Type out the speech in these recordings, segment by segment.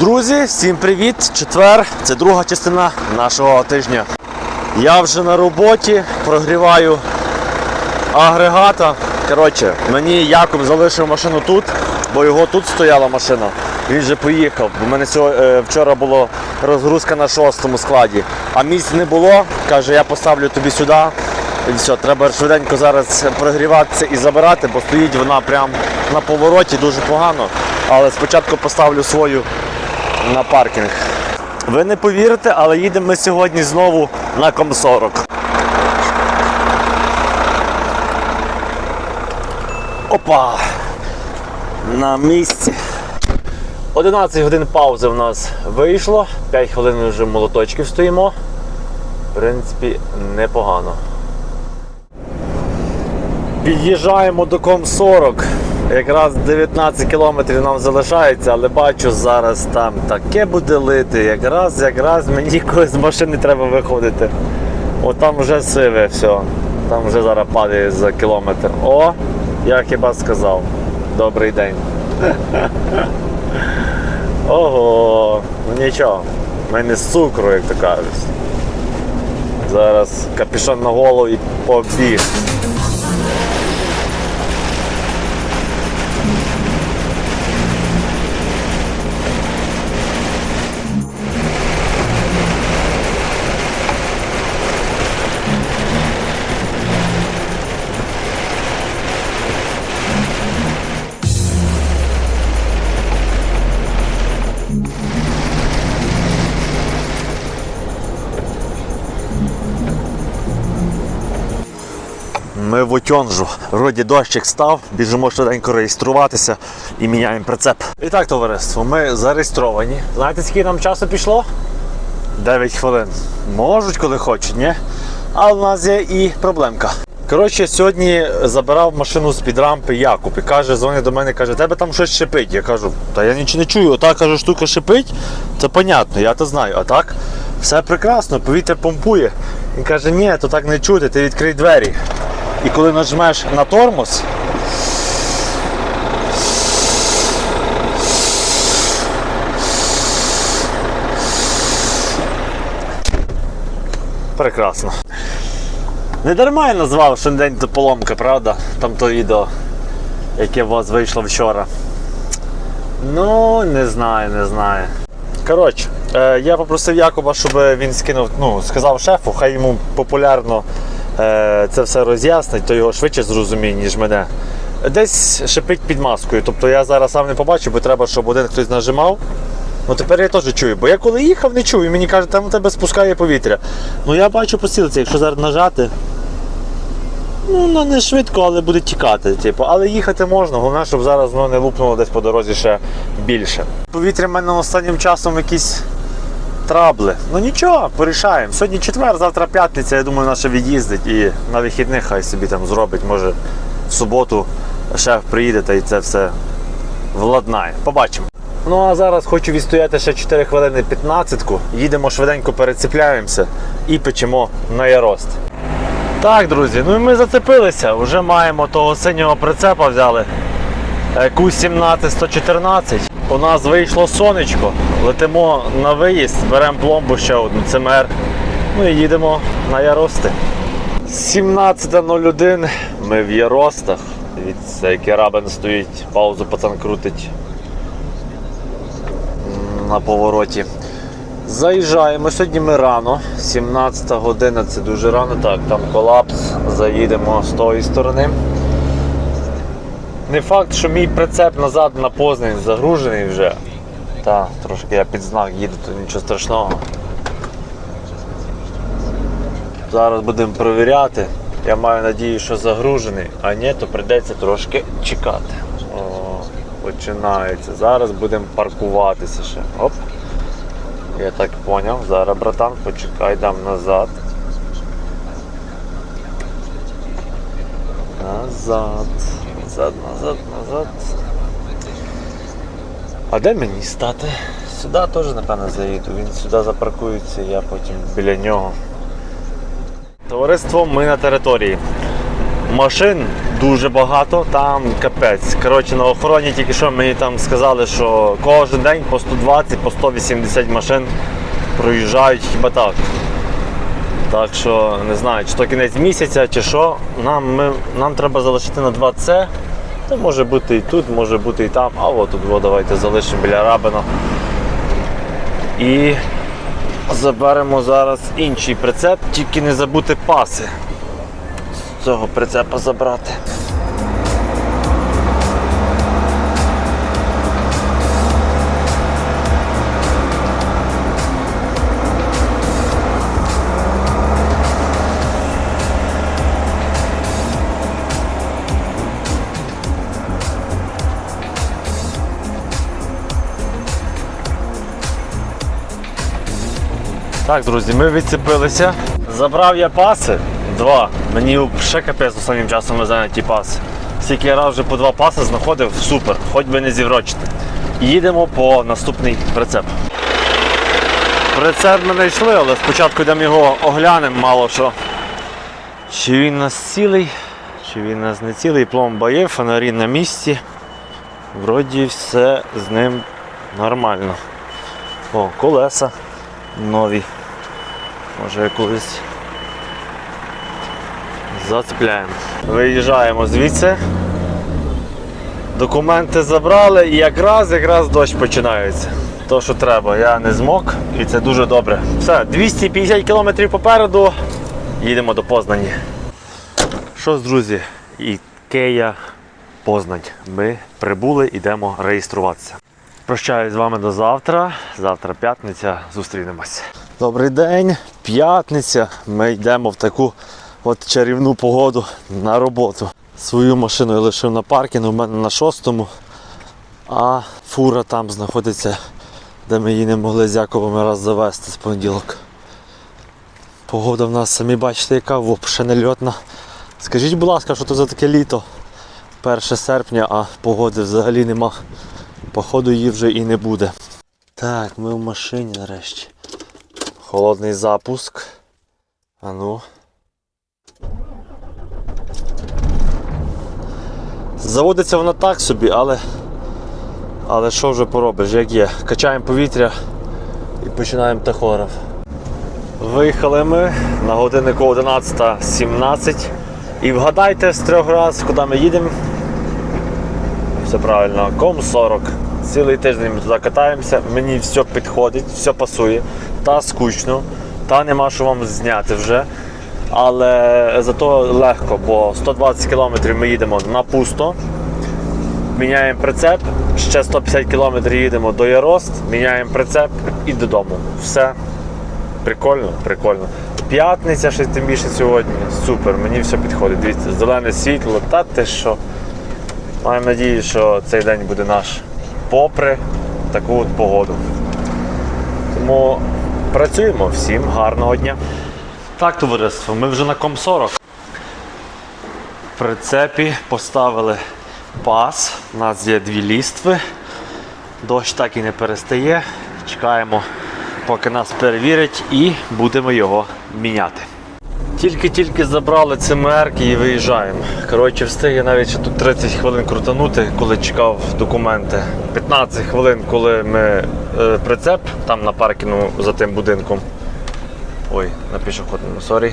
Друзі, всім привіт! Четвер, це друга частина нашого тижня. Я вже на роботі прогріваю агрегата. Коротше, мені Якуб залишив машину тут, бо його тут стояла машина. Він вже поїхав. У мене е, вчора була розгрузка на шостому складі, а місць не було. Каже, я поставлю тобі сюди. І все, треба швиденько зараз прогріватися і забирати, бо стоїть вона прямо на повороті дуже погано. Але спочатку поставлю свою на паркінг. Ви не повірите, але їдемо ми сьогодні знову на Ком-40. Опа! На місці. 11 годин паузи в нас вийшло, 5 хвилин вже молоточків стоїмо. В принципі, непогано. Під'їжджаємо до Ком-40. Якраз 19 кілометрів нам залишається, але бачу, зараз там таке буде лити. Якраз, якраз мені коли з машини треба виходити. О, там вже сиве все. Там вже зараз падає за кілометр. О, я хіба сказав. Добрий день. Ого, ну нічого. в мене з цукру, як то кажуть. Зараз капюшон на голову і побіг. Ми в Утьонжу. Вроді дощик став, біжимо швиденько реєструватися і міняємо прицеп. І так, товариство, ми зареєстровані. Знаєте, скільки нам часу пішло? 9 хвилин. Можуть, коли хочуть, ні? Але в нас є і проблемка. Коротше, сьогодні забирав машину з під рампи Якуб і каже, дзвонить до мене, каже, тебе там щось шипить. Я кажу, та я нічого не чую, ота каже, штука шипить, це понятно, я то знаю. А так, все прекрасно, повітря помпує. Він каже, ні, то так не чути, ти відкрий двері. І коли нажмеш на тормоз, прекрасно. Не дарма я назвав, що день до поломки, правда? Там то відео, яке у вас вийшло вчора. Ну, не знаю, не знаю. Коротше, е, я попросив Якоба, щоб він скинув, ну, сказав шефу, хай йому популярно це все роз'яснить, то його швидше зрозуміє, ніж мене. Десь шипить під маскою. Тобто я зараз сам не побачив, бо треба, щоб один хтось нажимав. Ну тепер я теж чую, бо я коли їхав, не чую, мені кажуть, там у тебе спускає повітря. Ну я бачу по сілці, якщо зараз нажати. Ну, ну не швидко, але буде тікати. Типу. Але їхати можна, головне, щоб зараз воно не лупнуло десь по дорозі ще більше. Повітря в мене останнім часом якісь трабли. Ну нічого, порішаємо. Сьогодні четвер, завтра п'ятниця, я думаю, наша від'їздить і на вихідних хай собі там зробить. Може в суботу шеф приїде та і це все владнає. Побачимо. Ну а зараз хочу відстояти ще 4 хвилини 15-ку. Їдемо швиденько перецепляємося і печемо на ярост. Так, друзі, ну і ми зацепилися. Вже маємо того синього прицепа взяли. Q17 114. У нас вийшло сонечко. Летимо на виїзд, беремо пломбу ще одну, ЦМР. Ну і їдемо на Ярости. 17.01. Ми в Яростах. Дивіться, який рабин стоїть, паузу пацан крутить на повороті. Заїжджаємо. Сьогодні ми рано, 17 година, це дуже рано. Так, там колапс. Заїдемо з тої сторони. Не факт, що мій прицеп назад на Познань загружений вже. Та, трошки я під знак їду, то нічого страшного. Зараз будемо перевіряти. Я маю надію, що загружений, а ні, то прийдеться трошки чекати. О, починається. Зараз будемо паркуватися ще. Оп. Я так поняв. Зараз, братан, почекай, дам назад. Назад. Назад, назад, назад. А де мені стати? Сюди теж, напевно, заїду. Він сюди запаркується, я потім біля нього. Товариство, ми на території. машин дуже багато, там капець. Коротше, на охороні тільки що мені там сказали, що кожен день по 120, по 180 машин проїжджають хіба так. Так що не знаю, чи то кінець місяця, чи що. Нам, ми, нам треба залишити на 2C. Це може бути і тут, може бути і там. А от тут давайте залишимо біля Рабина. І заберемо зараз інший прицеп, тільки не забути паси з цього прицепа забрати. Так, друзі, ми відцепилися. Забрав я паси. Два. Мені ще капець останнім часом везе ті паси. Скільки я раз вже по два паси знаходив, супер, хоч би не зіврочити. Їдемо по наступний прицеп. Прицеп ми знайшли, але спочатку йдемо його оглянемо мало що. Чи він нас цілий, чи він нас не цілий, пломба є, фонарі на місці. Вроді все з ним нормально. О, колеса нові. Може колись зацепляємо. Виїжджаємо звідси. Документи забрали і якраз якраз дощ починається. То, що треба, я не змог і це дуже добре. Все, 250 км попереду. Їдемо до Познані. Що ж, друзі, Ікея Познань. Ми прибули, йдемо реєструватися. Прощаюсь з вами до завтра. Завтра п'ятниця. Зустрінемось. Добрий день, п'ятниця. Ми йдемо в таку от чарівну погоду на роботу. Свою машину я лишив на паркінгу, у мене на шостому, а фура там знаходиться, де ми її не могли з Яковом раз завести з понеділок. Погода в нас, самі бачите, яка не. Скажіть, будь ласка, що це за таке літо? 1 серпня, а погоди взагалі нема. Походу її вже і не буде. Так, ми в машині нарешті. Холодний запуск. А ну. Заводиться вона так собі, але. Але що вже поробиш, як є. Качаємо повітря і починаємо тахограф. Виїхали ми на годиннику 11.17. І вгадайте з трьох разів, куди ми їдемо. Все правильно, ком 40. Цілий тиждень ми туди катаємося, мені все підходить, все пасує. Та скучно, та нема що вам зняти вже. Але зато легко, бо 120 км ми їдемо на пусто. Міняємо прицеп, ще 150 км їдемо до Ярост, міняємо прицеп і додому. Все. Прикольно, прикольно. П'ятниця, ще тим більше сьогодні. Супер, мені все підходить. Дивіться, зелене світло, та ти що. Маємо надію, що цей день буде наш попри таку от погоду. Тому працюємо всім гарного дня. Так, товариство, ми вже на Ком40. В прицепі поставили пас. У нас є дві лістви. Дощ так і не перестає. Чекаємо, поки нас перевірять, і будемо його міняти. Тільки-тільки забрали ЦМРки і виїжджаємо. Коротше, встиг я навіть ще тут 30 хвилин крутанути, коли чекав документи. 15 хвилин, коли ми е, прицеп там на паркінгу за тим будинком. Ой, на пішохідному, сорі.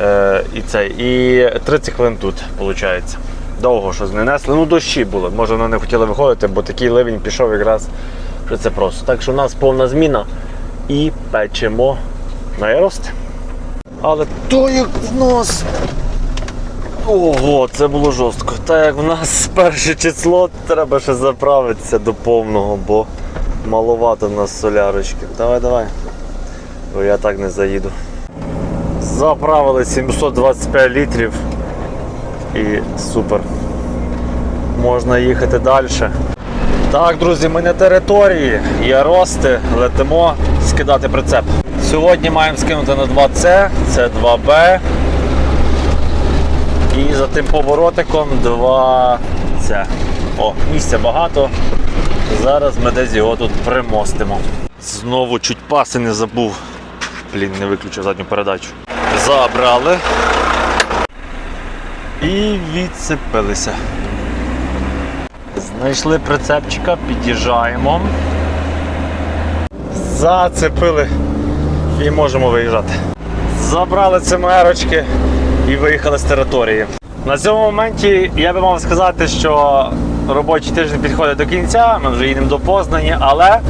Е, і це, і 30 хвилин тут, виходить. Довго щось не несли. Ну, дощі були. Може, вони не хотіли виходити, бо такий ливень пішов якраз, що це просто. Так що у нас повна зміна і печемо на Ярост. Але то як в нас. Ого, це було жорстко. Та як в нас перше число, треба ще заправитися до повного, бо маловато в нас солярочки. Давай, давай. Бо я так не заїду. Заправили 725 літрів і супер. Можна їхати далі. Так, друзі, ми на території Ярости летимо скидати прицеп. Сьогодні маємо скинути на 2C, це 2B. І за тим поворотиком 2C. О, місця багато. Зараз ми десь його тут примостимо. Знову чуть паси не забув. Блін, не виключив задню передачу. Забрали. І відцепилися. Знайшли прицепчика, під'їжджаємо. Зацепили і можемо виїжджати. Забрали ЦМРочки і виїхали з території. На цьому моменті я би мав сказати, що робочий тиждень підходить до кінця, ми вже їдемо до Познані, але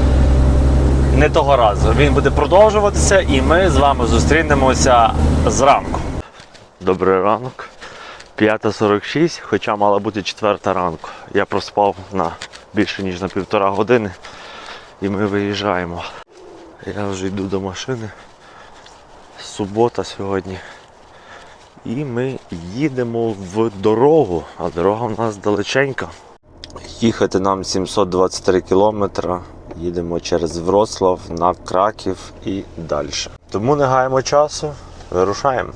не того разу. Він буде продовжуватися і ми з вами зустрінемося зранку. Добрий ранок. 5.46, хоча мала бути 4 ранку. Я проспав на більше ніж на півтора години і ми виїжджаємо. Я вже йду до машини. Субота сьогодні. І ми їдемо в дорогу, а дорога в нас далеченька. Їхати нам 723 кілометра. Їдемо через Вроцлав на Краків і далі. Тому не гаємо часу, вирушаємо.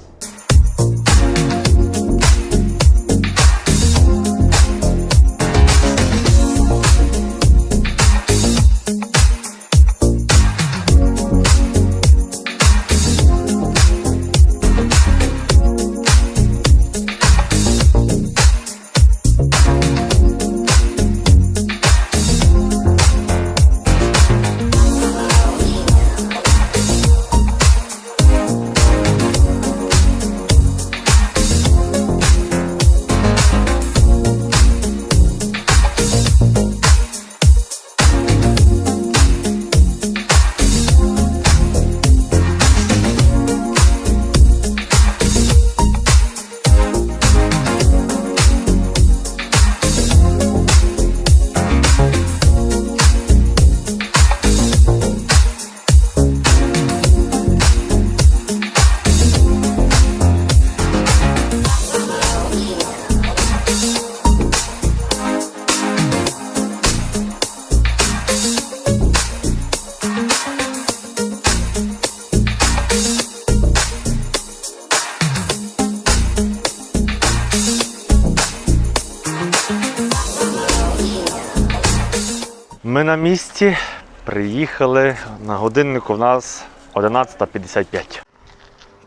Ми на місці приїхали на годиннику. У нас 11.55.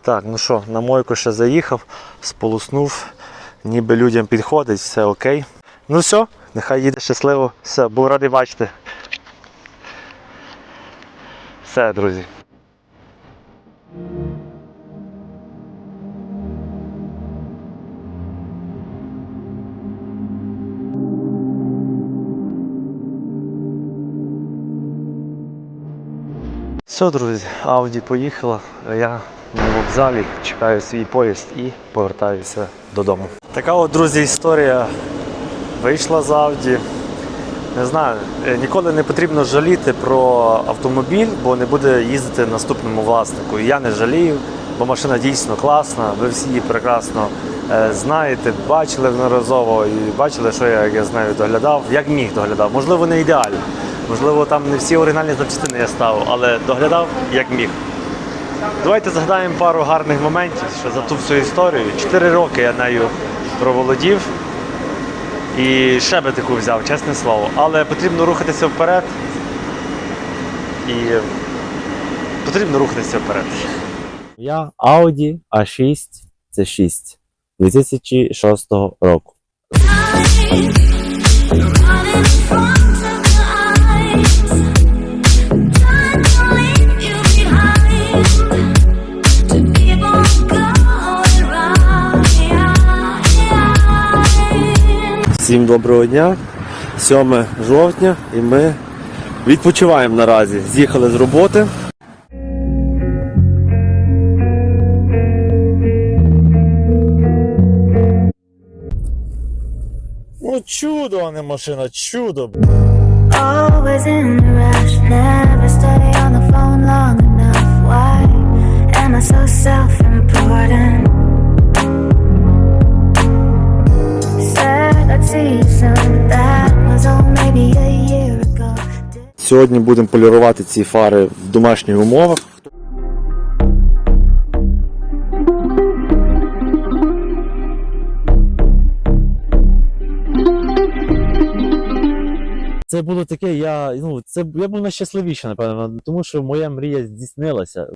Так, ну що, на мойку ще заїхав, сполоснув, ніби людям підходить, все окей. Ну все, нехай їде щасливо. Все, був радий бачити. Все, друзі. Все, друзі, Ауді поїхала, я на вокзалі чекаю свій поїзд і повертаюся додому. Така от, друзі, історія вийшла з Ауді. Не знаю, е, ніколи не потрібно жаліти про автомобіль, бо не буде їздити наступному власнику. Я не жалію, бо машина дійсно класна. Ви всі її прекрасно е, знаєте, бачили неодноразово і бачили, що я, як я з нею доглядав, як міг доглядав. Можливо, не ідеально. Можливо, там не всі оригінальні запчастини я ставив, але доглядав як міг. Давайте згадаємо пару гарних моментів що за ту всю історію. Чотири роки я нею проволодів. І ще би таку взяв, чесне слово. Але потрібно рухатися вперед. І потрібно рухатися вперед. Я Audi A6 C6 2006 року. Всім доброго дня. 7 жовтня і ми відпочиваємо наразі. З'їхали з роботи. Ну чудо, а не машина, чудо. Always in a rush, never stay on the phone long enough. Why am I so self important? Said I'd see you soon, that was all maybe a year ago. Сьогодні будемо полірувати ці фари в домашніх умовах. Це було таке, я, ну, це, я був найщасливіший, напевно, тому що моя мрія здійснилася.